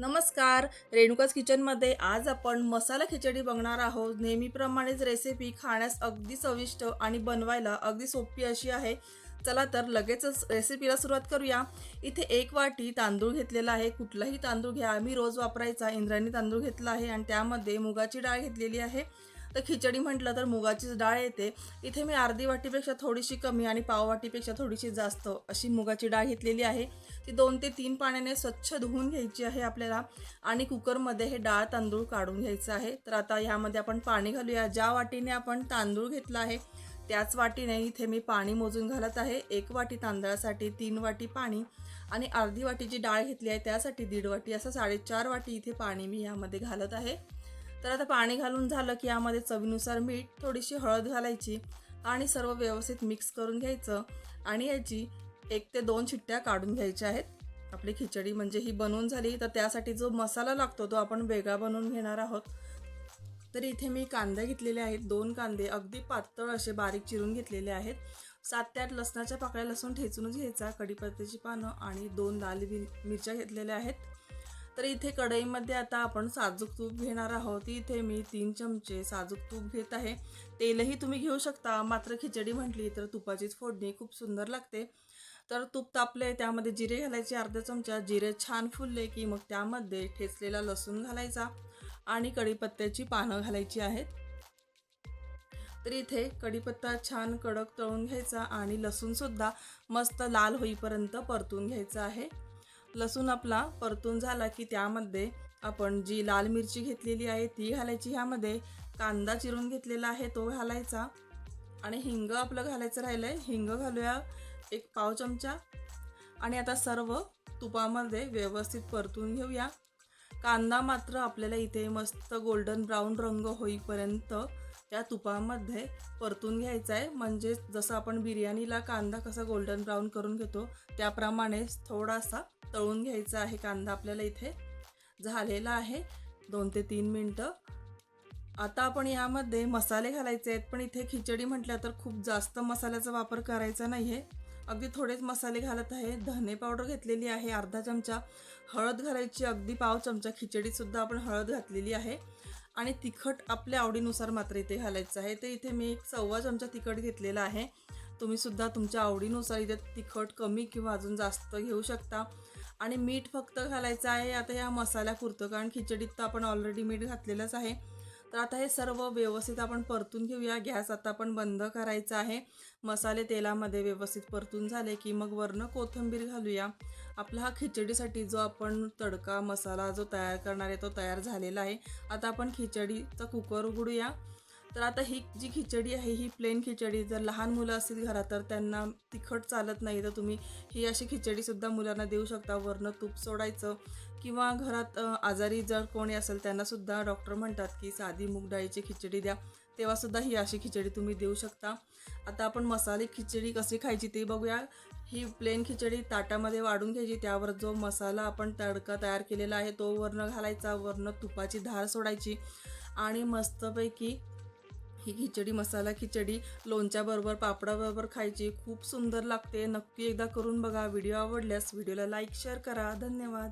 नमस्कार. रेणुकाच किचनमध्ये आज आपण मसाला खिचडी बघणार आहोत. नेहमीप्रमाणेच रेसिपी खाण्यास अगदी चविष्ट आणि बनवायला अगदी सोपी अशी आहे. चला तर लगेचच रेसिपीला सुरुवात करूया. इथे एक वाटी तांदूळ घेतलेला आहे. कुठलाही तांदूळ घ्या. आम्ही रोज वापरायचा इंद्रायणी तांदूळ घेतला आहे आणि त्यामध्ये मुगाची डाळ घेतलेली आहे. तर खिचडी म्हटलं तर मुगाचीच डाळ येते. इथे मी अर्धी वाटीपेक्षा थोडीशी कमी आणि पाव वाटीपेक्षा थोडीशी जास्त अशी मुगाची डाळ घेतलेली आहे. ती दोन ते तीन पाण्याने स्वच्छ धुवून घ्यायची आहे आपल्याला. आणि कुकरमध्ये हे डाळ तांदूळ काढून घ्यायचं आहे. तर आता ह्यामध्ये आपण पाणी घालूया. ज्या वाटीने आपण तांदूळ घेतला आहे त्याच वाटीने इथे मी पाणी मोजून घालत आहे. एक वाटी तांदळासाठी तीन वाटी पाणी आणि अर्धी वाटी जी डाळ घेतली आहे त्यासाठी दीड वाटी असं साडेचार वाटी इथे पाणी मी यामध्ये घालत आहे. तर आता पाणी घालून झालं की यामध्ये चवीनुसार मीठ थोडीशी हळद घालायची आणि सर्व व्यवस्थित मिक्स करून घ्यायचं. आणि याची एक ते दोन शिट्ट्या काढून घ्यायच्या आहेत. आपली खिचडी म्हणजे ही बनवून झाली तर त्यासाठी जो मसाला लागतो तो आपण वेगळा बनवून घेणार आहोत. तर इथे मी कांदे घेतलेले आहेत दोन कांदे अगदी पातळ असे बारीक चिरून घेतलेले आहेत. सात ते आठ लसणाच्या पाकळ्या लसूण ठेचूनच घ्यायचा कढीपत्त्याची पानं आणि दोन लाल मिरच्या घेतलेल्या आहेत. तर इथे कढईमध्ये आता आपण साजूक तूप घेणार आहोत. इथे मी तीन चमचे साजूक तूप घेत आहे. तेलही तुम्ही घेऊ शकता. मात्र खिचडी म्हटली तर तुपाचीच फोडणी खूप सुंदर लागते. तर तूप तापले त्यामध्ये जिरे घालायचे अर्धा चमचा. जिरे छान फुलले की मग त्यामध्ये ठेचलेला लसूण घालायचा आणि कढीपत्त्याची पानं घालायची आहेत. तर इथे कढीपत्ता छान कडक तळून घ्यायचा आणि लसूणसुद्धा मस्त लाल होईपर्यंत परतून घ्यायचा आहे. लसूण आपला परतून झाला की त्यामध्ये आपण जी लाल मिरची घेतलेली आहे ती घालायची. ह्यामध्ये कांदा चिरून घेतलेला आहे तो घालायचा. आणि हिंग आपलं घालायचं राहिलं आहे हिंग घालूया एक पाव चमचा. आणि आता सर्व तुपामध्ये व्यवस्थित परतून घेऊया. कांदा मात्र आपल्याला इथे मस्त गोल्डन ब्राऊन रंग होईपर्यंत त्या तुपामध्ये परतून घ्यायचा आहे. म्हणजे जसं आपण बिर्याणीला कांदा कसा गोल्डन ब्राऊन करून घेतो त्याप्रमाणे थोडासा तळून घ्यायचा आहे कांदा आपल्याला इथे. झालेला आहे दोन ते तीन मिनटं. आता आपण यामध्ये मसाले घालायचे आहेत पण इथे खिचडी म्हटल्या तर खूप जास्त मसाल्याचा वापर करायचा नाही आहे अगदी थोडेच मसाले घालत आहे. धने पावडर घेतलेली आहे अर्धा चमचा. हळद घालायची अगदी पाव चमचा. खिचडीतसुद्धा आपण हळद घातलेली आहे. आणि तिखट आपल्या आवडीनुसार मात्र इथे घालायचं आहे. तर इथे मी एक सव्वा चमचा तिखट घेतलेला आहे. तुम्हीसुद्धा तुमच्या आवडीनुसार इथे तिखट कमी किंवा अजून जास्त घेऊ शकता. आणि मीठ फक्त घालायचं आहे. आता ह्या मसाल्यापुरतं कारण खिचडीत तर आपण ऑलरेडी मीठ घातलेलंच आहे. तर आता हे सर्व व्यवस्थित आपण परतून घेऊया. गॅस आता आपण बंद करायचा आहे. मसाले तेलामध्ये व्यवस्थित परतून झाले की मग वरनं कोथिंबीर घालूया. आपला हा खिचडीसाठी जो आपण तडका मसाला जो तयार करणार आहे तो तयार झालेला आहे. आता आपण खिचडीचा कुकर उघडूया. तर आता ही जी खिचडी आहे ही प्लेन खिचडी. जर लहान मुलं असतील घरात तर त्यांना तिखट चालत नाही. तर तुम्ही ही अशी खिचडीसुद्धा मुलांना देऊ शकता. वरनं तूप सोडायचं किंवा घरात आजारी जर कोणी असेल त्यांनासुद्धा डॉक्टर म्हणतात की साधी मूग डाळीची खिचडी द्या. तेव्हासुद्धा ही अशी खिचडी तुम्ही देऊ शकता. आता आपण मसाले खिचडी कशी खायची ते बघूया. ही प्लेन खिचडी ताटामध्ये वाढून घ्यायची. त्यावर जो मसाला आपण तडका तयार केलेला आहे तो वरनं घालायचा. वरनं तुपाची धार सोडायची. आणि मस्तपैकी ही खिचडी मसाला खिचडी लोणच्याबरोबर पापडाबरोबर खायची खूप सुंदर लागते. नक्की एकदा करून बघा. व्हिडिओ आवडल्यास व्हिडिओला लाईक शेअर करा. धन्यवाद.